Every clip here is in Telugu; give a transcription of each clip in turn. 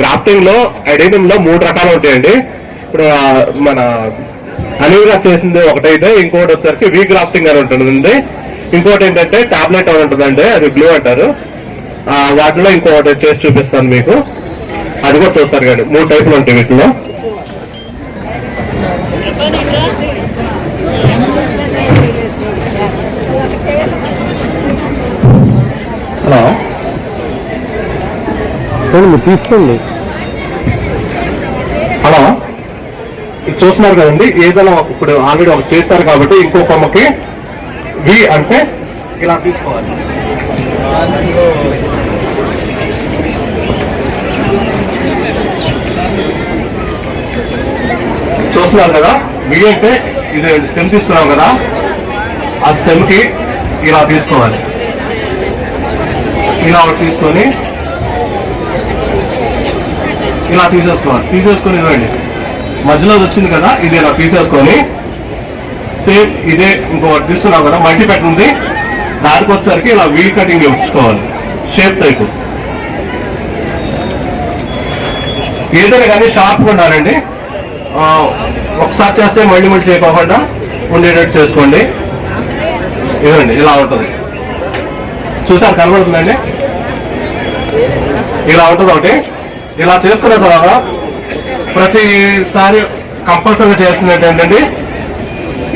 గ్రాఫ్టింగ్లో ఎడిటింగ్లో మూడు రకాలు ఉంటాయండి. ఇప్పుడు మన అనిల్గా చేసింది ఒకటైతే ఇంకోటి వచ్చరికి వీ గ్రాఫ్టింగ్ అని ఉంటుందండి. ఇంకోటి ఏంటంటే టాబ్లెట్ అని ఉంటుందండి అది బ్లూ అంటారు. వాటిలో ఇంకోటి చేసి చూపిస్తాను మీకు. అది కూడా చూస్తారు కానీ మూడు టైపులు ఉంటాయి వీటిలో. అవును తీసుకోండి. హలో? ఇది చూస్తున్నారు కదండి ఏదైనా ఇప్పుడు ఆల్రెడీ ఒక చేశారు కాబట్టి ఇంకో కొమ్మకి వి అంటే ఇలా తీసుకోవాలి. చూస్తున్నారు కదా వి అంటే ఇది స్టెమ్ తీసుకున్నాం కదా ఆ స్టెమ్కి ఇలా తీసుకోవాలి. ఇలా తీసుకొని ఇలా తీసేసుకోవాలి. తీసేసుకొని ఇవ్వండి. మధ్యలో వచ్చింది కదా ఇది ఇలా తీసేసుకొని సేమ్ ఇదే ఇంకొకటి తీసుకున్నాం కదా మల్టీ పెట్ ఉంది. దానికి వచ్చేసరికి ఇలా వీల్ కటింగ్ ఇచ్చుకోవాలి. Shape type. ఏదైనా కానీ షార్ప్గా ఉండాలండి. ఒకసారి చేస్తే మళ్ళీ మళ్ళీ చేయకోకుండా ఉండేటట్టు చేసుకోండి. ఇదండి ఇలా ఉంటుంది చూసారు కనబడుతుందండి? ఇలా ఉంటుంది ఒకటి. ఇలా చేసుకున్న తర్వాత ప్రతిసారి కంపల్సరీగా చేస్తున్నట్టు ఏంటంటే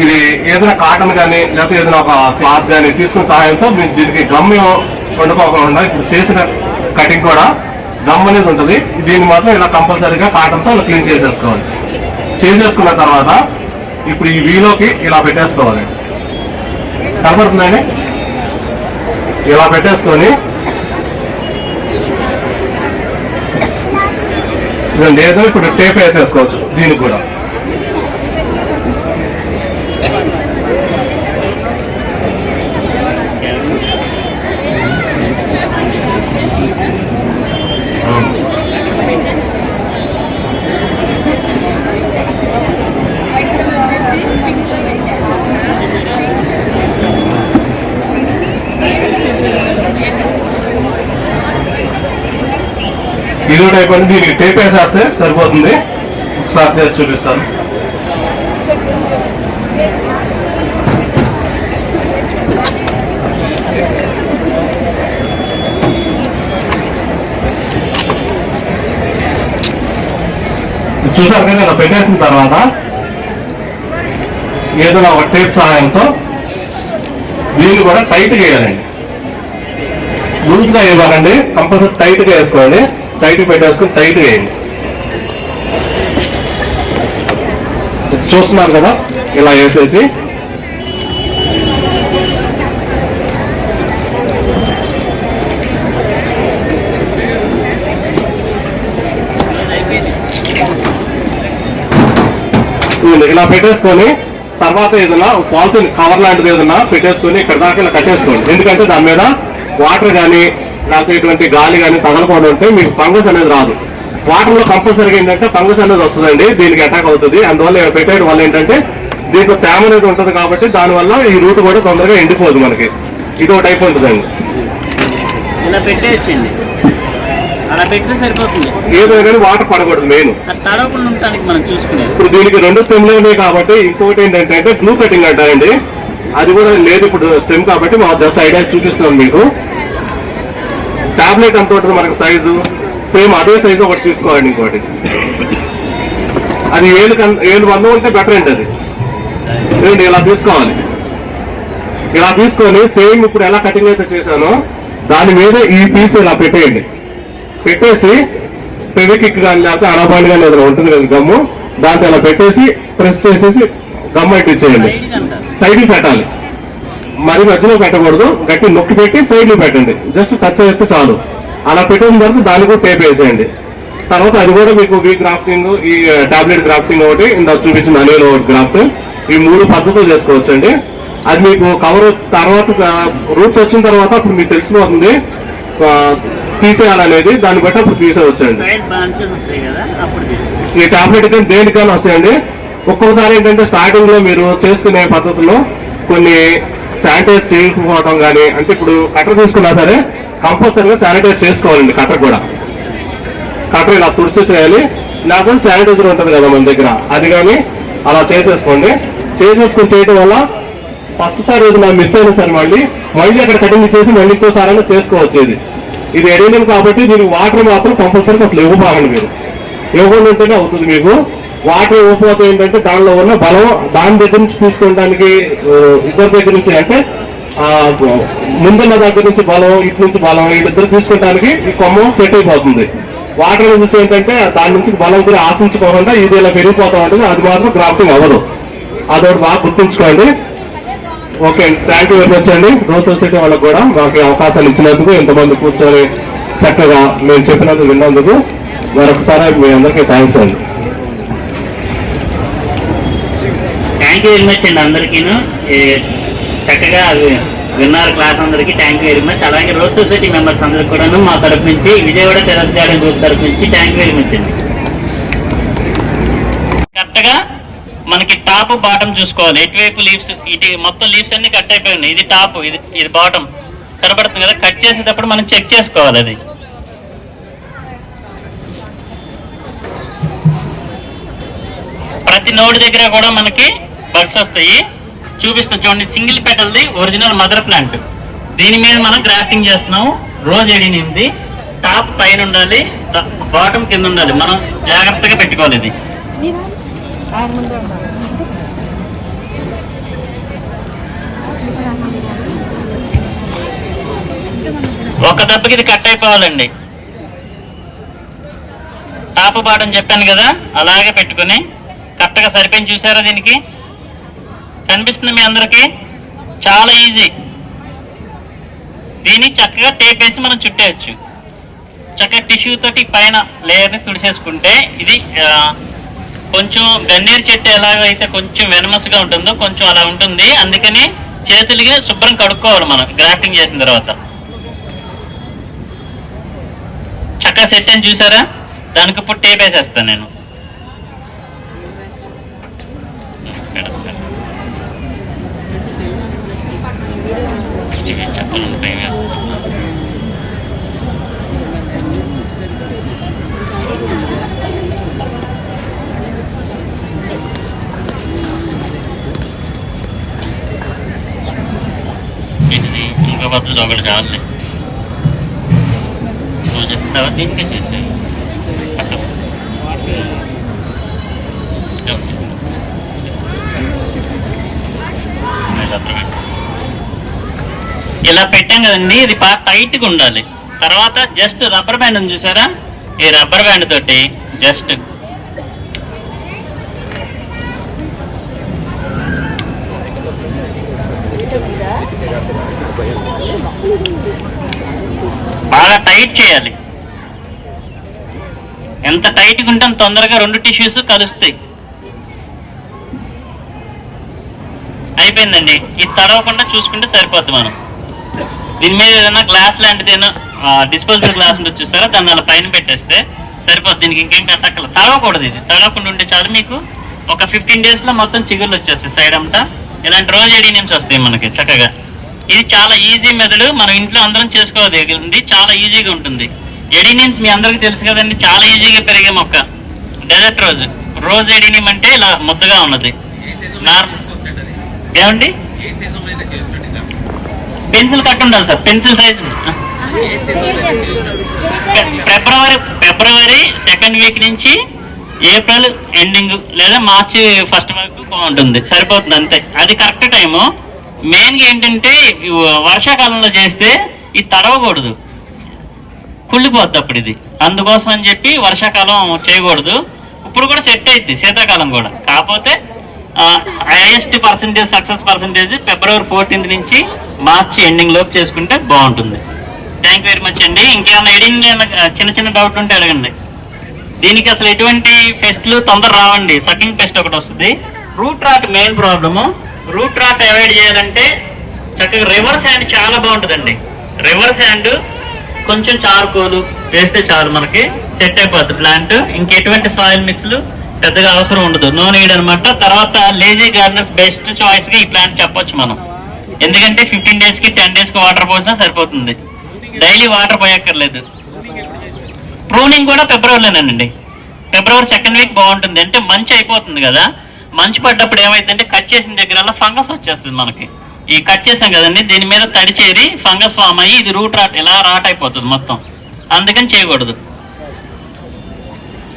ఇది ఏదైనా కాటన్ కానీ లేకపోతే ఏదైనా ఒక క్లాత్ కానీ తీసుకున్న సహాయంతో మీరు దీనికి గమ్యం వండుకోకుండా ఇప్పుడు చేసిన కటింగ్ కూడా గమ్ అనేది ఉంటుంది. దీన్ని మాత్రం ఇలా కంపల్సరీగా కాటన్తో క్లీన్ చేసేసుకోవాలి. చేసేసుకున్న తర్వాత ఇప్పుడు ఈ వీలోకి ఇలా పెట్టేసుకోవాలి. కనపడుతుందండి? ఇలా పెట్టేసుకొని ఇది లేదు ఇప్పుడు టేప్ వేసేసుకోవచ్చు దీనికి కూడా. ఇది అయిపోయింది దీనికి టేప్ వేసేస్తే సరిపోతుంది. ఒకసారి చూపిస్తాను. చూసారు కదా ఇలా పెట్టేసిన తర్వాత ఏదైనా ఒక టేప్ సహాయంతో దీన్ని కూడా టైట్గా వేయాలండి. లూజ్గా ఇవ్వాలండి కంపల్సరీ టైట్ వేసుకోవాలి టైట్ పెట్టేసుకుని టైట్ వేయండి. చూస్తున్నారు కదా ఇలా వేసేసి. ఇలా పెట్టేసుకొని తర్వాత ఏదైనా పాలిథిన్ కవర్ లాంటిది ఏదైనా పెట్టేసుకొని ఇక్కడ దాకా ఇలా కట్టేసుకోండి. ఎందుకంటే దాని మీద వాటర్ కానీ లేకపోతే ఇటువంటి గాలి కానీ తగలకుండా ఉంటే మీకు ఫంగస్ అనేది రాదు. వాటర్లో కంపల్సరీగా ఏంటంటే ఫంగస్ అనేది వస్తుందండి దీనికి అటాక్ అవుతుంది. అందువల్ల పెట్టేయడం వల్ల ఏంటంటే దీంట్లో తేమ అనేది ఉంటుంది కాబట్టి దానివల్ల ఈ రూట్ కూడా తొందరగా ఎండిపోదు మనకి. ఇది ఒక టైప్ ఉంటుందండి ఇలా పెట్టేయచ్చండి. అలా పెడితే సరిపోతుంది. ఏదైనా కానీ వాటర్ పడకూడదు మెయిన్. అది తడవకుండా ఉండటానికి మనం చూసుకునేది. ఇప్పుడు దీనికి రెండు స్టెమ్లు ఉన్నాయి కాబట్టి ఇంకోటి ఏంటంటే గ్లూ కటింగ్ అంటారండి. అది కూడా లేదు ఇప్పుడు స్టెమ్ కాబట్టి మా జస్ట్ ఐడియా చూపిస్తున్నాం మీకు. టాబ్లెట్ ఎంత ఉంటుంది మనకి సైజు సేమ్ అదే సైజు ఒకటి తీసుకోవాలండి ఇంకోటి. అది ఏళ్ళు కన్- ఏళ్ళు వంద ఉంటే బెటర్ అండి అది. ఏంటి ఇలా తీసుకోవాలి. ఇలా తీసుకొని సేమ్ ఇప్పుడు ఎలా కటింగ్ అయితే చేశానో దాని మీద ఈ పీస్ ఇలా పెట్టేయండి. పెట్టేసి ఫెవికిక్ కానీ లేకపోతే అనబాండ్ కానీ ఏదైనా ఉంటుంది కదా గమ్ము దాంతో ఇలా పెట్టేసి ప్రెస్ చేసేసి గమ్ ఇచ్చేయండి. సైడ్కి అంటారు. సైడ్ పెట్టాలి. మరి మధ్యలో పెట్టకూడదు. గట్టి నొక్కి పెట్టి సైడ్ పెట్టండి. జస్ట్ టచ్ చేస్తే చాలు. అలా పెట్టిన తర్వాత దానికి కూడా టేప్ వేసేయండి. తర్వాత అది కూడా మీకు వీ గ్రాఫ్టింగ్ ఈ టాబ్లెట్ గ్రాఫ్టింగ్ ఒకటి ఇందాక చూపించిన అనిల్ ఒకటి గ్రాఫ్ట్ ఈ మూడు పద్ధతులు చేసుకోవచ్చు అండి అది మీకు కవర్ తర్వాత రూట్స్ వచ్చిన తర్వాత అప్పుడు మీకు తెలిసిపోతుంది. తీసేయాలనేది. దాన్ని బట్టి అప్పుడు తీసేయవచ్చండి. తీసుకో ఈ టాబ్లెట్ కానీ దేనికైనా వస్తాయండి. ఒక్కొక్కసారి ఏంటంటే స్టార్టింగ్లో మీరు చేసుకునే పద్ధతిలో కొన్ని శానిటైజ్ చేయకపోవడం కానీ అంటే ఇప్పుడు కట్టర్ తీసుకున్నా సరే కంపల్సరీగా శానిటైజ్ చేసుకోవాలండి కట్టర్ కూడా. కట్టర్ ఇలా తుడిచేసేయాలి లేకపోతే శానిటైజర్ ఉంటుంది కదా మన దగ్గర. అది కానీ అలా చేసేసుకోండి. చేసేసుకుని చేయడం వల్ల ఫస్ట్ సారి ఇది నాకు మిస్ అయిన సార్ మళ్ళీ మళ్ళీ అక్కడ కటింగ్ చేసి మళ్ళీ ఇంకోసారి అయినా చేసుకోవచ్చు ఇది. ఇది ఎడేనియం కాబట్టి దీనికి వాటర్ మాత్రం కంపల్సరీ అసలు ఇవ్వబాగండి మీరు. ఇవ్వకుండా ఉంటేనే అవుతుంది మీకు. వాటర్ ఇవ్వకపోతే ఏంటంటే దానిలో ఉన్న బలం దాని దగ్గర నుంచి తీసుకోవడానికి ఇద్దరి దగ్గర నుంచి అంటే ముందున్న దగ్గర నుంచి బలం ఇటు నుంచి బలం వీళ్ళిద్దరు తీసుకోవడానికి ఈ కొమ్మ సెట్ అయిపోతుంది. వాటర్ చూసి ఏంటంటే దాని నుంచి బలం కూడా ఆశించుకోకుండా ఇది ఇలా పెరిగిపోతా ఉంటుంది అది మాత్రం గ్రాఫ్టింగ్ అవ్వదు. అదొకటి బాగా గుర్తుంచుకోండి. Okay thank you very much అండి. రోజు సొసైటీ వాళ్ళకి కూడా మాకు అవకాశాలు ఇచ్చినందుకు ఇంతమంది కూర్చొని చక్కగా మేము చెప్పినందుకు విన్నందుకు. మరొకసారి మీ అందరికీ థ్యాంక్స్ అండి. థ్యాంక్ యూ వెరీ మచ్ అండి అందరికీను. చక్కగా అది విన్నారు క్లాస్ అందరికీ. థ్యాంక్ యూ వెరీ మచ్ అలాగే రోజ్ సొసైటీ మెంబర్స్ అందరికి కూడాను మా తరపు నుంచి విజయవాడ టెరస్ గార్డెన్ గ్రూప్ తరపు నుంచి థ్యాంక్ యూ వెరీ మచ్ అండి. కరెక్ట్గా మనకి టాప్ బాటం చూసుకోవాలి. ఎటువైపు లీవ్స్ ఇది మొత్తం లీవ్స్ అన్ని కట్ అయిపోయింది ఇది టాప్ ఇది ఇది బాటం కనబడుతుంది కదా? కట్ చేసేటప్పుడు మనం చెక్ చేసుకోవాలి అది. ప్రతి నోడ్ దగ్గర కూడా మనకి బర్డ్స్ వస్తాయి. చూపిస్తాం చూడండి సింగిల్ పెటల్ది ఒరిజినల్ మదర్ ప్లాంట్. దీని మీద మనం గ్రాఫ్టింగ్ చేస్తున్నాం రోజు ఎడినింది టాప్ పైన ఉండాలి బాటం కింద ఉండాలి. మనం జాగ్రత్తగా పెట్టుకోవాలి ఇది. ఒక దెబ్బకి ఇది కట్ అయిపోవాలండి. టాప్ బాటం చెప్పాను కదా అలాగే పెట్టుకొని. కరెక్ట్గా సరిపోయింది చూసారా దీనికి? కనిపిస్తుంది మీ అందరికి? చాలా ఈజీ దీన్ని చక్కగా టేప్ వేసి మనం చుట్టేయచ్చు. చక్కగా టిష్యూ తోటి పైన లేయర్ని తుడిసేసుకుంటే ఇది కొంచెం గన్నేరు చెట్టు ఎలాగైతే కొంచెం వెనమస్గా ఉంటుందో కొంచెం అలా ఉంటుంది. అందుకని చేతులకి శుభ్రం కడుక్కోవాలి మనం గ్రాఫ్టింగ్ చేసిన తర్వాత. చక్కగా సెట్ అని చూసారా? దానికి ఇప్పుడు టేప్ వేసేస్తాను నేను. ఇవి చెప్పలు ఉంటాయి కదా. ఇది ఇంకో పద్ధతి ఒకటి కావాలి నువ్వు చెప్తావా దీనికే చేసి పట్టు. ఇలా పెట్టు. ఇలా పెట్టాం కదండి ఇది బాగా టైట్గా ఉండాలి. తర్వాత జస్ట్ రబ్బర్ బ్యాండ్ ఉంది చూసారా? ఈ రబ్బర్ బ్యాండ్ తోటి జస్ట్ బాగా టైట్ చేయాలి. ఎంత టైట్గా ఉంటే తొందరగా రెండు టిష్యూస్ కలుస్తాయి. అయిపోయిందండి. ఇది తడవకుండా చూసుకుంటే సరిపోద్ది మనం. దీని మీద ఏదైనా గ్లాస్ లాంటిది ఏదైనా డిస్పోజబుల్ గ్లాస్ ఉంటుంది చూస్తారా? దాన్ని అలా పైన పెట్టేస్తే సరిపోద్ది దీనికి ఇంకేం కట్టక్కల తడవకూడదు ఇది. తడవకుండా ఉంటే చాలు మీకు ఒక ఫిఫ్టీన్ డేస్లో మొత్తం చిగుళ్ళు వచ్చేస్తాయి సైడ్ అంతా. ఇలాంటి రోజు ఎడీనియమ్స్ వస్తాయి మనకి చక్కగా. ఇది చాలా ఈజీ మెథడ్ మనం ఇంట్లో అందరం చేసుకోగలిగింది చాలా ఈజీగా ఉంటుంది. ఎడీనియమ్స్ మీ అందరికీ తెలుసు కదండి. చాలా ఈజీగా పెరిగే మొక్క. డెజర్ట్ రోజ్ రోజ్ ఎడీనియం అంటే ఇలా ముద్దగా ఉన్నది. నార్మల్ ఏమండి? పెన్సిల్ కట్ ఉండాలి sir pencil size February February second week నుంచి ఏప్రిల్ ఎండింగ్ లేదా మార్చి ఫస్ట్ వరకు బాగుంటుంది సరిపోతుంది అంతే. అది కరెక్ట్ టైము మెయిన్గా ఏంటంటే వర్షాకాలంలో చేస్తే ఇది తడవకూడదు. కుళ్ళిపోద్ది అప్పుడు ఇది. అందుకోసం అని చెప్పి వర్షాకాలం చేయకూడదు. ఇప్పుడు కూడా సెట్ అయింది శీతాకాలం కూడా. కాకపోతే highest percentage success percentage February fourteenth నుంచి మార్చి ఎండింగ్ లోపు చేసుకుంటే బాగుంటుంది. థ్యాంక్ యూ వెరీ మచ్ అండి. ఇంకేమైనా ఎడింగ్ చిన్న చిన్న డౌట్ ఉంటే అడగండి. దీనికి అసలు ఎటువంటి పెస్ట్లు తొందర రావండి. సకింగ్ పెస్ట్ ఒకటి వస్తుంది. Root rot main problem root rot avoid చేయాలంటే చక్కగా రివర్స్ హ్యాండ్ చాలా బాగుంటుందండి. రివర్స్ హ్యాండ్ కొంచెం చారుకోలు వేస్తే చాలు మనకి సెట్ అయిపోద్ది ప్లాంట్ ఇంకెటువంటి సాయిల్ మిక్స్లు పెద్దగా అవసరం ఉండదు. నో నీడ్ అనమాట తర్వాత లేజీ గార్డెనర్స్ బెస్ట్ చాయిస్గా ఈ ప్లాంట్ చెప్పొచ్చు మనం. ఎందుకంటే ఫిఫ్టీన్ డేస్కి టెన్ డేస్కి వాటర్ పోసినా సరిపోతుంది. Daily water పోయక్కర్లేదు. ప్రూనింగ్ కూడా ఫిబ్రవరిలోనండి ఫిబ్రవరి సెకండ్ వీక్ బాగుంటుంది. అంటే మంచి అయిపోతుంది కదా. మంచు పడ్డప్పుడు ఏమైందంటే కట్ చేసిన దగ్గర ఫంగస్ వచ్చేస్తుంది మనకి. ఈ కట్ చేసాం కదండి దీని మీద తడి చేరి ఫంగస్ ఫామ్ అయ్యి ఇది రూట్ రాట్ ఇలా రాట్ అయిపోతుంది మొత్తం. అందుకని చేయకూడదు.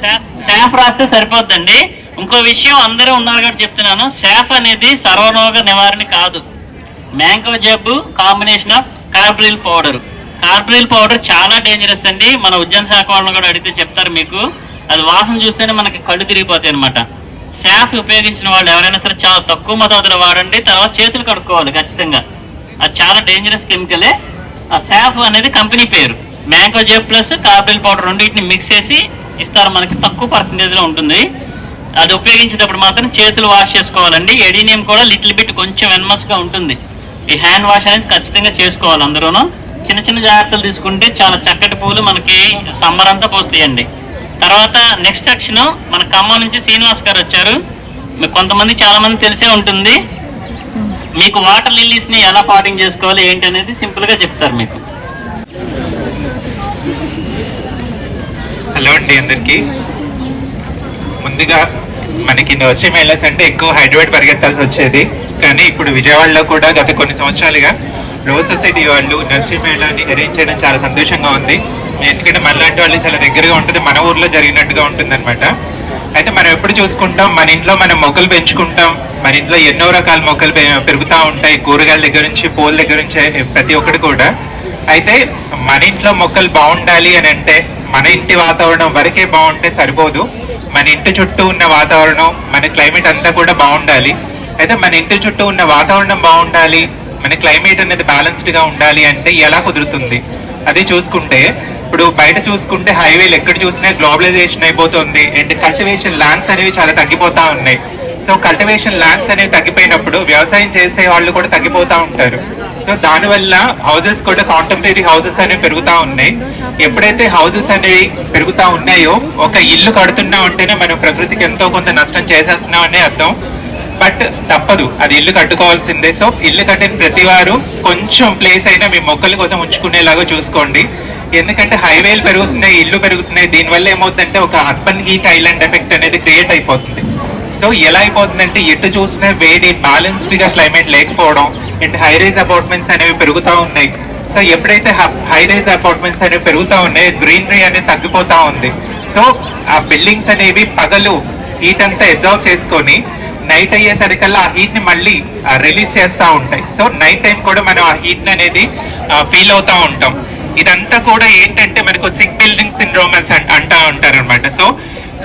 శాఫ్ రాస్తే సరిపోద్దండి. ఇంకో విషయం అందరూ ఉన్నారు కాబట్టి చెప్తున్నాను. శాఫ్ అనేది సర్వరోగ నివారణ కాదు. Mancozeb combination of carbaryl powder. Carbaryl powder చాలా డేంజరస్ అండి. మన ఉద్యాన శాఖ వాళ్ళని కూడా అడిగితే చెప్తారు మీకు. అది వాసన చూస్తేనే మనకి కళ్ళు తిరిగిపోతాయి అనమాట శాఫ్ ఉపయోగించిన వాళ్ళు ఎవరైనా సరే చాలా తక్కువ మోతాదులో వాడండి. తర్వాత చేతులు కడుక్కోవాలి ఖచ్చితంగా. అది చాలా డేంజరస్ కెమికలే ఆ శాఫ్ అనేది కంపెనీ పేరు. Mancozeb plus carbaryl powder రెండింటిని మిక్స్ చేసి ఇస్తారు మనకి తక్కువ పర్సంటేజ్లో ఉంటుంది. అది ఉపయోగించేటప్పుడు మాత్రం చేతులు వాష్ చేసుకోవాలండి. ఎడీనియం కూడా లిటిల్ బిట్ కొంచెం వెన్మస్గా ఉంటుంది. ఈ హ్యాండ్ వాష్ అనేది ఖచ్చితంగా చేసుకోవాలి అందరూను చిన్న చిన్న జాగ్రత్తలు తీసుకుంటే చాలా చక్కటి పూలు మనకి సమ్మర్ అంతా పోస్తాయండి. తర్వాత నెక్స్ట్ సెక్షన్ మన ఖమ్మం నుంచి శ్రీనివాస్ గారు వచ్చారు. కొంతమంది చాలా మంది తెలిసే ఉంటుంది. మీకు వాటర్ లిల్లీస్ని ఎలా పాటింగ్ చేసుకోవాలి ఏంటి అనేది సింపుల్గా చెప్తారు మీకు. హలో అండి అందరికి. ముందుగా మనకి నర్సరీ మేళస్ అంటే ఎక్కువ హైదరాబాద్ పరిగెత్తాల్సి వచ్చేది. కానీ ఇప్పుడు విజయవాడలో కూడా గత కొన్ని సంవత్సరాలుగా రోజ్ సొసైటీ వాళ్ళు నర్సరీ మేళాని అరేంజ్ చేయడం చాలా సంతోషంగా ఉంది. ఎందుకంటే మనలాంటి వాళ్ళు చాలా దగ్గరగా ఉంటుంది. మన ఊర్లో జరిగినట్టుగా ఉంటుంది అనమాట అయితే మనం ఎప్పుడు చూసుకుంటాం? మన ఇంట్లో మనం మొక్కలు పెంచుకుంటాం. మన ఇంట్లో ఎన్నో రకాల మొక్కలు పె- పెరుగుతూ ఉంటాయి. కూరగాయల దగ్గర నుంచి పూల దగ్గర నుంచి ప్రతి ఒక్కటి కూడా. అయితే మన ఇంట్లో మొక్కలు బాగుండాలి అని అంటే మన ఇంటి వాతావరణం వరకే బాగుంటే సరిపోదు. మన ఇంటి చుట్టూ ఉన్న వాతావరణం మన క్లైమేట్ అంతా కూడా బాగుండాలి. అయితే మన ఇంటి చుట్టూ ఉన్న వాతావరణం బాగుండాలి మన క్లైమేట్ అనేది బ్యాలెన్స్డ్గా ఉండాలి అంటే ఎలా కుదురుతుంది? అది చూసుకుంటే ఇప్పుడు బయట చూసుకుంటే హైవేలు ఎక్కడ చూసినా గ్లోబలైజేషన్ అయిపోతుంది. అండ్ కల్టివేషన్ ల్యాండ్స్ అనేవి చాలా తగ్గిపోతా ఉన్నాయి. సో కల్టివేషన్ ల్యాండ్స్ అనేవి తగ్గిపోయినప్పుడు వ్యవసాయం చేసే వాళ్ళు కూడా తగ్గిపోతా ఉంటారు. సో దానివల్ల హౌసెస్ కూడా కాంటెంపరీ హౌసెస్ అనేవి పెరుగుతూ ఉన్నాయి. ఎప్పుడైతే హౌసెస్ అనేవి పెరుగుతా ఉన్నాయో ఒక ఇల్లు కడుతున్నా ఉంటేనే మనం ప్రకృతికి ఎంతో కొంత నష్టం చేసేస్తున్నాం అనే అర్థం. బట్ తప్పదు అది ఇల్లు కట్టుకోవాల్సిందే. సో ఇల్లు కట్టిన ప్రతి వారు కొంచెం ప్లేస్ అయినా మీ మొక్కల కోసం ఉంచుకునేలాగా చూసుకోండి. ఎందుకంటే హైవేలు పెరుగుతున్నాయి ఇల్లు పెరుగుతున్నాయి. దీనివల్ల ఏమవుతుందంటే ఒక అర్బన్ హీట్ ఐలాండ్ ఎఫెక్ట్ అనేది క్రియేట్ అయిపోతుంది. సో ఎలా అయిపోతుందంటే ఎటు చూసినా వేడి బ్యాలెన్స్డ్గా క్లైమేట్ లేకపోవడం అండ్ హై రైజ్ అపార్ట్మెంట్స్ అనేవి పెరుగుతూ ఉన్నాయి. సో ఎప్పుడైతే హై రైజ్ అపార్ట్మెంట్స్ అనేవి పెరుగుతూ ఉన్నాయి గ్రీనరీ అనేది తగ్గిపోతా ఉంది. సో ఆ బిల్డింగ్స్ అనేవి పగలు హీట్ అంతా అబ్జర్వ్ చేసుకొని నైట్ అయ్యేసరికల్లా ఆ హీట్ని మళ్ళీ రిలీజ్ చేస్తూ ఉంటాయి. సో నైట్ టైం కూడా మనం ఆ హీట్ అనేది ఫీల్ అవుతా ఉంటాం. ఇదంతా కూడా ఏంటంటే మనకు సిక్ బిల్డింగ్ సిండ్రోమ్ అంటా ఉంటారు అనమాట సో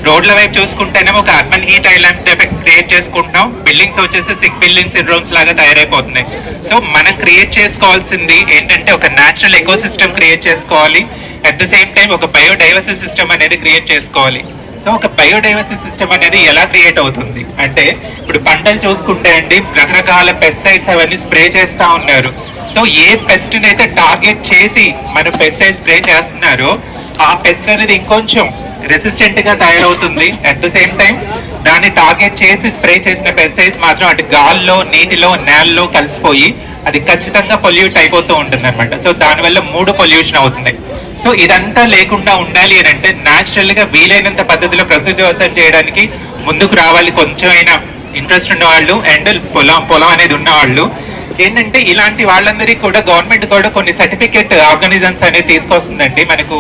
రోడ్ల వైపు చూసుకుంటేనే ఒక urban heat island effect create చేసుకుంటాం బిల్డింగ్స్ వచ్చేసి సిక్ బిల్డింగ్ సిండ్రోమ్స్ లాగా తయారైపోతున్నాయి. సో మనం క్రియేట్ చేసుకోవాల్సింది ఏంటంటే ఒక న్యాచురల్ ఎకో సిస్టమ్ క్రియేట్ చేసుకోవాలి. అట్ ద సేమ్ టైం ఒక బయోడైవర్సిటీ సిస్టమ్ అనేది క్రియేట్ చేసుకోవాలి. సో ఒక బయోడైవర్సిటీ సిస్టమ్ అనేది ఎలా క్రియేట్ అవుతుంది? అంటే ఇప్పుడు పంటలు చూసుకుంటే అండి రకరకాల పెస్టిసైడ్స్ అవన్నీ స్ప్రే చేస్తూ ఉన్నారు. సో ఏ పెస్ట్ అయితే టార్గెట్ చేసి మన పెస్టిసైడ్ స్ప్రే చేస్తున్నారో ఆ పెస్ట్ అనేది ఇంకొంచెం రెసిస్టెంట్గా తయారవుతుంది. అట్ ద సేమ్ టైం దాన్ని టార్గెట్ చేసి స్ప్రే చేసిన పెస్టిసైడ్స్ మాత్రం అటు గాల్లో నీటిలో నేలలో కలిసిపోయి అది ఖచ్చితంగా పొల్యూట్ అయిపోతూ ఉంటుంది అనమాట సో దానివల్ల మూడు పొల్యూషన్ అవుతుంది సో ఇదంతా లేకుండా ఉండాలి అని అంటే న్యాచురల్గా వీలైనంత పద్ధతిలో ప్రకృతి వ్యవసాయం చేయడానికి ముందుకు రావాలి కొంచెమైనా ఇంట్రెస్ట్ ఉన్నవాళ్ళు అండ్ పొలం పొలం అనేది ఉన్నవాళ్ళు. ఏంటంటే ఇలాంటి వాళ్ళందరికీ కూడా గవర్నమెంట్ కూడా కొన్ని సర్టిఫికేట్ ఆర్గానిజమ్స్ అనేది తీసుకొస్తుందండి. మనకు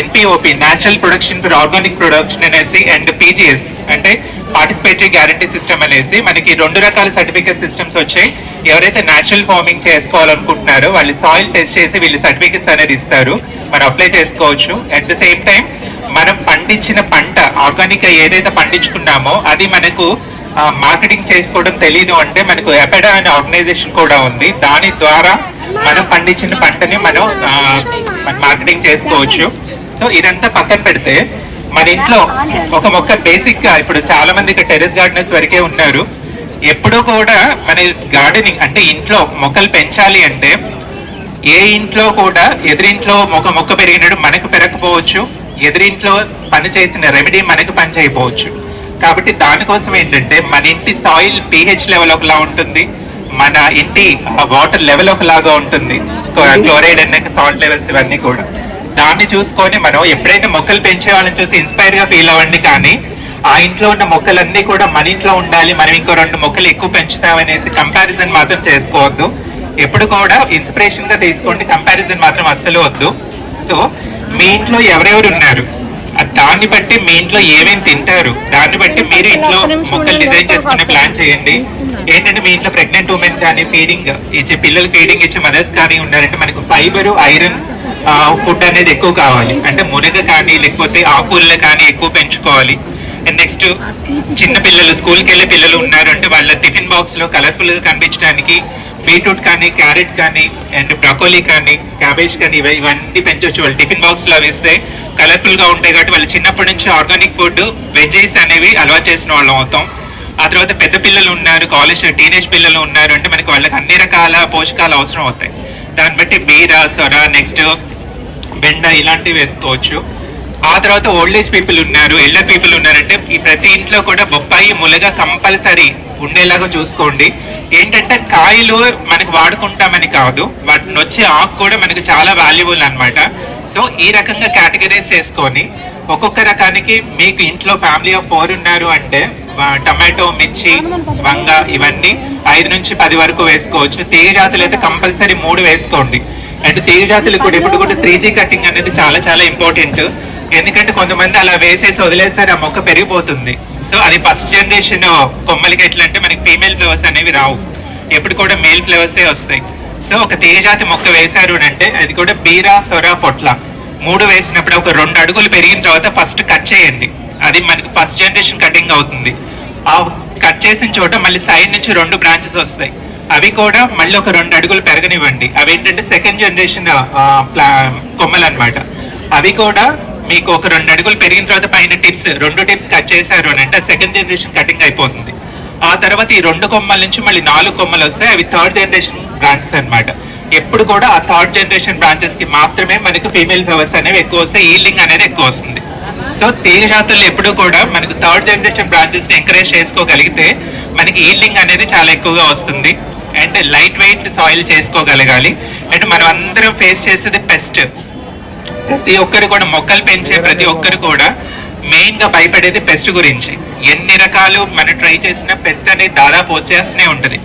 NPOP national production for organic production అనేసి అండ్ పీజీఎస్ అంటే పార్టిసిపేటరీ గ్యారంటీ సిస్టమ్ అనేసి మనకి రెండు రకాల సర్టిఫికేట్ సిస్టమ్స్ వచ్చాయి. ఎవరైతే నేచురల్ ఫార్మింగ్ చేసుకోవాలనుకుంటున్నారో వాళ్ళు సాయిల్ టెస్ట్ చేసి వీళ్ళు సర్టిఫికేట్స్ అనేది ఇస్తారు. మనం అప్లై చేసుకోవచ్చు. అట్ ద సేమ్ టైం మనం పండించిన పంట ఆర్గానిక్ ఏదైతే పండించుకున్నామో అది మనకు మార్కెటింగ్ చేసుకోవడం తెలియదు అంటే మనకు ఎపెడా అనే ఆర్గనైజేషన్ కూడా ఉంది. దాని ద్వారా మనం పండించిన పంటని మనం మార్కెటింగ్ చేసుకోవచ్చు. సో ఇదంతా పక్కన పెడితే మన ఇంట్లో ఒక మొక్క బేసిక్గా ఇప్పుడు చాలా మంది టెరెస్ గార్డెన్స్ వరకే ఉన్నారు. ఎప్పుడూ కూడా మన గార్డెనింగ్ అంటే ఇంట్లో మొక్కలు పెంచాలి అంటే ఏ ఇంట్లో కూడా ఎదురింట్లో ఒక మొక్క పెరిగినట్టు మనకు పెరగకపోవచ్చు. ఎదురింట్లో పని చేసిన రెమెడీ మనకు పని చేయకపోవచ్చు. కాబట్టి దానికోసం ఏంటంటే మన ఇంటి సాయిల్ పిహెచ్ లెవెల్ ఒకలా ఉంటుంది. మన ఇంటి వాటర్ లెవెల్ ఒకలాగా ఉంటుంది. క్లోరైడ్ అనే సాల్ట్ లెవెల్స్ ఇవన్నీ కూడా. దాన్ని చూసుకొని మనం ఎప్పుడైతే మొక్కలు పెంచే వాళ్ళని చూసి ఇన్స్పైర్గా ఫీల్ అవ్వండి కానీ ఆ ఇంట్లో ఉన్న మొక్కలన్నీ కూడా మన ఇంట్లో ఉండాలి మనం ఇంకో రెండు మొక్కలు ఎక్కువ పెంచుతామనేసి కంపారిజన్ మాత్రం చేసుకోవద్దు. ఎప్పుడు కూడా ఇన్స్పిరేషన్గా తీసుకోండి కంపారిజన్ మాత్రం అస్సలు వద్దు. సో మీ ఇంట్లో ఎవరెవరు ఉన్నారు? దాన్ని బట్టి మీ ఇంట్లో ఏమేమి తింటారు? దాన్ని బట్టి మీరు ఇంట్లో మొక్కలు డిజైన్ చేసుకునే ప్లాన్ చేయండి. ఏంటంటే మీ ఇంట్లో ప్రెగ్నెంట్ ఉమెన్ కానీ ఫీడింగ్ ఇచ్చే పిల్లలు ఫీడింగ్ ఇచ్చే మదర్స్ కానీ ఉన్నారంటే మనకు ఫైబర్ ఐరన్ ఫుడ్ అనేది ఎక్కువ కావాలి. అంటే మునగ కానీ లేకపోతే ఆకుకూరలు కానీ ఎక్కువ పెంచుకోవాలి. అండ్ నెక్స్ట్ చిన్న పిల్లలు స్కూల్కి వెళ్ళే పిల్లలు ఉన్నారు అంటే వాళ్ళ టిఫిన్ బాక్స్లో కలర్ఫుల్గా కనిపించడానికి బీట్రూట్ కానీ క్యారెట్ కానీ అండ్ బ్రకోలీ కానీ క్యాబేజ్ కానీ ఇవి ఇవన్నీ పెంచవచ్చు వాళ్ళు టిఫిన్ బాక్స్లో వేస్తే కలర్ఫుల్గా ఉంటాయి కాబట్టి వాళ్ళు చిన్నప్పటి నుంచి ఆర్గానిక్ ఫుడ్ వెజెస్ అనేవి అలవాటు చేసిన వాళ్ళం అవుతాం. ఆ తర్వాత పెద్ద పిల్లలు ఉన్నారు కాలేజ్ టీనేజ్ పిల్లలు ఉన్నారు అంటే మనకి వాళ్ళకి అన్ని రకాల పోషకాలు అవసరం అవుతాయి. దాన్ని బట్టి బీర సొర నెక్స్ట్ బెండ ఇలాంటివి వేసుకోవచ్చు. ఆ తర్వాత ఓల్డ్ ఏజ్ పీపుల్ ఉన్నారు ఎల్డర్ పీపుల్ ఉన్నారంటే ఈ ప్రతి ఇంట్లో కూడా బొప్పాయి ములగ కంపల్సరీ ఉండేలాగా చూసుకోండి. ఏంటంటే కాయలు మనకు వాడుకుంటామని కాదు వాటిని వచ్చే ఆకు కూడా మనకు చాలా వాల్యుబుల్ అనమాట సో ఈ రకంగా కేటగరైజ్ చేసుకొని ఒక్కొక్క రకానికి మీకు ఇంట్లో ఫ్యామిలీ ఆఫ్ ఫోర్ ఉన్నారు అంటే టమాటో మిర్చి వంగ ఇవన్నీ ఐదు నుంచి పది వరకు వేసుకోవచ్చు. తీగ జాతులు అయితే కంపల్సరీ మూడు వేసుకోండి. అండ్ తీగ జాతులు కూడా ఇప్పుడు కూడా త్రీ జీ కటింగ్ అనేది చాలా చాలా ఇంపార్టెంట్ ఎందుకంటే కొంతమంది అలా వేసేసి వదిలేస్తారు ఆ మొక్క పెరిగిపోతుంది. సో అది ఫస్ట్ జనరేషన్ కొమ్మలకి ఎట్లా అంటే మనకి ఫీమేల్ ఫ్లవర్స్ అనేవి రావు. ఎప్పుడు కూడా మేల్ ఫ్లవర్సే వస్తాయి. సో ఒక తీగజాతి మొక్క వేశారు అంటే అది కూడా బీరా సొర పొట్ల. మూడు వేసినప్పుడు ఒక రెండు అడుగులు పెరిగిన తర్వాత ఫస్ట్ కట్ చేయండి. అది మనకి ఫస్ట్ జనరేషన్ కటింగ్ అవుతుంది. ఆ కట్ చేసిన చోట మళ్ళీ సైడ్ నుంచి రెండు బ్రాంచెస్ వస్తాయి. అవి కూడా మళ్ళీ ఒక రెండు అడుగులు పెరగనివ్వండి. అవి ఏంటంటే సెకండ్ జనరేషన్ కొమ్మలు అన్నమాట. అవి కూడా మీకు ఒక రెండు అడుగులు పెరిగిన తర్వాత పైన టిప్స్ రెండు టిప్స్ కట్ చేశారు అని అంటే సెకండ్ జనరేషన్ కటింగ్ అయిపోతుంది. ఆ తర్వాత ఈ రెండు కొమ్మల నుంచి మళ్ళీ నాలుగు కొమ్మలు వస్తాయి. అవి థర్డ్ జనరేషన్ బ్రాంచెస్ అన్నమాట. ఎప్పుడు కూడా ఆ థర్డ్ జనరేషన్ బ్రాంచెస్కి మాత్రమే మనకు ఫీమేల్ ఫ్లవర్స్ అనేవి ఎక్కువ వస్తాయి ఈల్డింగ్ అనేది ఎక్కువ వస్తుంది. సో తీగ జాతులు ఎప్పుడు కూడా మనకు థర్డ్ జనరేషన్ బ్రాంచెస్ని ఎంకరేజ్ చేసుకోగలిగితే మనకి ఈల్డింగ్ అనేది చాలా ఎక్కువగా వస్తుంది. అండ్ లైట్ వెయిట్ సాయిల్ చేసుకోగలగాలి. అండ్ మనం అందరం ఫేస్ చేసేది పెస్ట్ ప్రతి ఒక్కరు కూడా మొక్కలు పెంచే ప్రతి ఒక్కరు కూడా మెయిన్గా భయపడేది పెస్ట్ గురించి. ఎన్ని రకాలు మనం ట్రై చేసినా పెస్ట్ అనేది దాదాపు వచ్చేస్తూనే ఉంటది.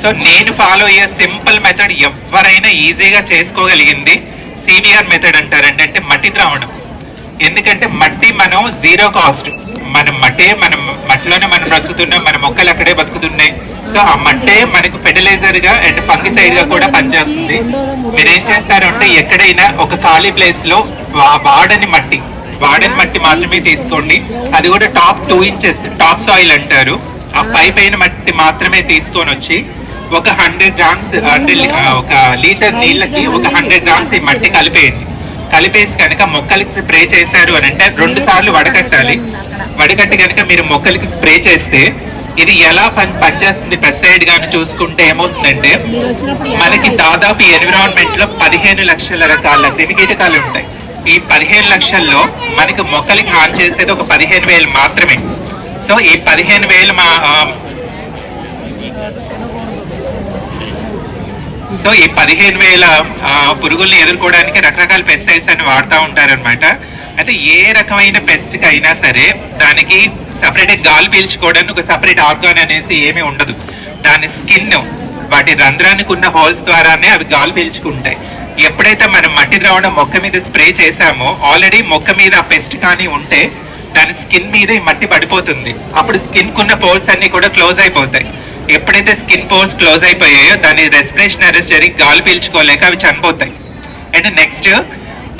సో నేను ఫాలో అయ్యే సింపుల్ మెథడ్ ఎవరైనా ఈజీగా చేసుకోగలిగింది సీనియర్ మెథడ్ అంటారండి. అంటే మట్టి ద్రావణం. ఎందుకంటే మట్టి మనం జీరో కాస్ట్ మన మట్టే మనం మట్టిలోనే మనం బ్రతుకుతున్నాం మన మొక్కలు అక్కడే బతుకుతున్నాయి. సో ఆ మట్టే మనకు ఫెర్టిలైజర్గా అండ్ ఫంగిసైడ్గా కూడా పనిచేస్తుంది. మీరు ఏం చేస్తారంటే ఎక్కడైనా ఒక ఖాళీ ప్లేస్లో వాడని మట్టి వాడని మట్టి మాత్రమే తీసుకోండి. అది కూడా top two inches top soil అంటారు. ఆ పై పైన మట్టి మాత్రమే తీసుకొని వచ్చి ఒక హండ్రెడ్ గ్రామ్స్ అంటే ఒక లీటర్ నీళ్ళకి ఒక హండ్రెడ్ గ్రామ్స్ ఈ మట్టి కలిపేయండి. కలిపేసి కనుక మొక్కలకి స్ప్రే చేశారు అని అంటే రెండు సార్లు వడకట్టాలి. వడకట్టి కనుక మీరు మొక్కలకి స్ప్రే చేస్తే ఇది ఎలా పని పనిచేస్తుంది? పెస్టైడ్ గాని చూసుకుంటే ఏమవుతుందంటే మనకి దాదాపు ఎన్విరాన్మెంట్లో పదిహేను లక్షల రకాల క్రిమికీటకాలు ఉంటాయి. ఈ పదిహేను లక్షల్లో మనకి మొక్కలకి హాని చేసేది ఒక పదిహేను వేలు మాత్రమే. సో ఈ పదిహేను వేలు మా ఆ, సో ఈ పదిహేను వేల పురుగుల్ని ఎదుర్కోవడానికి రకరకాల పెస్టిసైడ్స్ అని వాడుతూ ఉంటారన్నమాట. అయితే ఏ రకమైన పెస్ట్కి అయినా సరే దానికి సపరేట్ గాలి పీల్చుకోవడానికి ఒక సపరేట్ ఆర్గాన్ అనేసి ఏమీ ఉండదు. దాని స్కిన్ వాటి రంధ్రానికి ఉన్న హోల్స్ ద్వారానే అవి గాలి పీల్చుకుంటాయి. ఎప్పుడైతే మనం మట్టి ద్రావణం మొక్క మీద స్ప్రే చేసామో ఆల్రెడీ మొక్క మీద ఆ పెస్ట్ కానీ ఉంటే దాని స్కిన్ మీద ఈ మట్టి పడిపోతుంది. అప్పుడు స్కిన్ కున్న పోల్స్ అన్ని కూడా క్లోజ్ అయిపోతాయి. ఎప్పుడైతే స్కిన్ పోర్స్ క్లోజ్ అయిపోయాయో దాని రెస్పిరేషన్ అరెస్ట్ జరిగి గాలి పీల్చుకోలేక అవి చనిపోతాయి. అండ్ నెక్స్ట్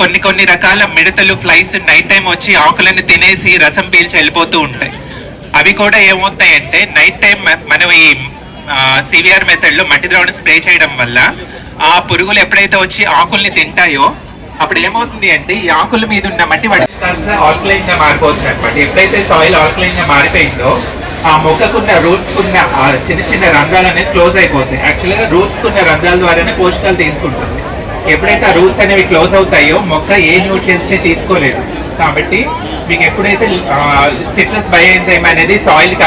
కొన్ని కొన్ని రకాల మిడతలు ఫ్లైస్ నైట్ టైం వచ్చి ఆకులను తినేసి రసం పీల్చి వెళ్ళిపోతూ ఉంటాయి. అవి కూడా ఏమవుతాయంటే నైట్ టైం మనం ఈ సివిఆర్ మెథడ్లో మట్టి ద్రావణం స్ప్రే చేయడం వల్ల ఆ పురుగులు ఎప్పుడైతే వచ్చి ఆకుల్ని తింటాయో అప్పుడు ఏమవుతుంది అంటే ఈ ఆకుల మీద ఉన్న మట్టి ఆల్కలైన్గా మారిపోతుంది అనమాట ఎప్పుడైతే సాయిల్ ఆల్కలైన్గా మారిపోయిందో ఆ మొక్కకున్న రూట్స్ కున్న ఆ చిన్న చిన్న రంధ్రాలు అనేది క్లోజ్ అయిపోతాయి. యాక్చువల్గా రూట్స్ కున్న రంధ్రాల ద్వారానే పోషకాలు తీసుకుంటుంది ఎప్పుడైతే ఆ రూట్స్ అనేవి క్లోజ్ అవుతాయో మొక్క ఏ న్యూట్రియన్స్ని తీసుకోలేదు. కాబట్టి మీకు ఎప్పుడైతే సిట్రస్ బయోఎంజైమ్ అనేది సాయిల్కి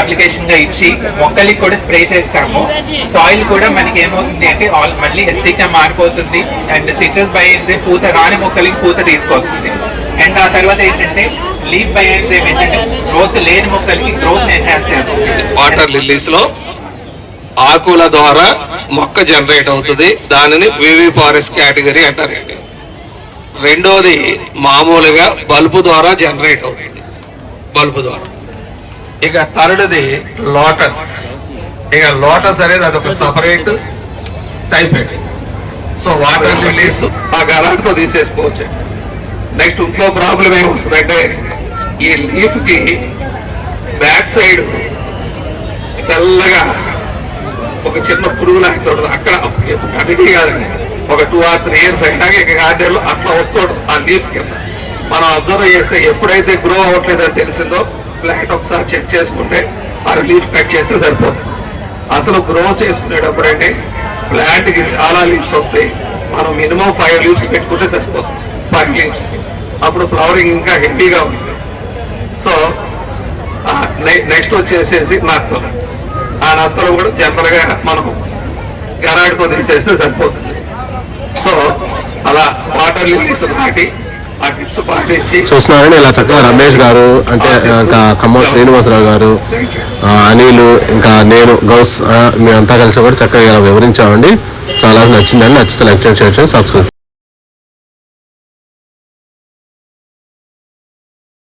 ఇచ్చి మొక్కలకి కూడా స్ప్రే చేస్తామో సాయిల్ కూడా మనకి ఏమవుతుంది అంటే ఆల్ మళ్ళీ హెల్తీగా మారిపోతుంది అండ్ సిట్రస్ బయోఎంజైమ్ పూత రాని మొక్కలకి పూత తీసుకొస్తుంది. అండ్ ఆ తర్వాత ఏంటంటే ఏంటంటే గ్రోత్ లేని మొక్కలకి గ్రోత్ ఎన్హాన్స్ చేస్తుంది వాటర్ లిల్లీస్లో ఆకుల ద్వారా మొక్క జనరేట్ అవుతుంది. దానిని వివి ఫారెస్ట్ కేటగిరీ అంటారండి రెండోది మామూలుగా బల్బు ద్వారా జనరేట్ అవుతుంది. బల్బు ద్వారా. ఇక థర్డ్ది లోటస్ ఇక లోటస్ అనేది అదొక separate type so water lilies ఆ గలాంటితో తీసేసుకోవచ్చు. నెక్స్ట్ ఇంట్లో ప్రాబ్లం ఏమొస్తుందంటే ఈ లీఫ్కి బ్యాక్ సైడ్ తెల్లగా ఒక చిన్న పురుగు లాంటి అక్కడ అడిగి కాదండి ఒక టూ ఆర్ త్రీ ఇయర్స్ అయినాక ఇక గార్డెన్లో అట్లా వస్తాడు ఆ లీఫ్ కింద. మనం అబ్జర్వ్ చేస్తే ఎప్పుడైతే గ్రో అవ్వట్లేదని తెలిసిందో ప్లాంట్ ఒకసారి చెక్ చేసుకుంటే ఆ లీఫ్ కట్ చేస్తే సరిపోతుంది అసలు గ్రో చేసుకునేటప్పుడు అంటే ప్లాంట్కి చాలా లీవ్స్ వస్తాయి. మనం మినిమం ఫైవ్ లీవ్స్ పెట్టుకుంటే సరిపోతుంది లీవ్స్ అప్పుడు ఫ్లవరింగ్ ఇంకా హెవీగా ఉంటుంది సో నెక్స్ట్ వచ్చేసేసి నత్తలు. ఆ నత్తలు కూడా జనరల్గా మనం గరాడితో తీసేస్తే సరిపోతుంది. సో అలా వాటర్ లిల్లీస్ నాటి ఆ టిప్స్ పాటించి చూస్తున్నారని ఇలా చక్కగా రమేష్ గారు అంటే ఇంకా ఖమ్మం శ్రీనివాసరావు గారు అనిల్ ఇంకా నేను గౌస్ మేమంతా కలిసి కూడా చక్కగా ఇలా వివరించామండి. చాలా నచ్చిందండి నచ్చితే లైక్ చేయండి షేర్ చేయండి సబ్స్క్రైబ్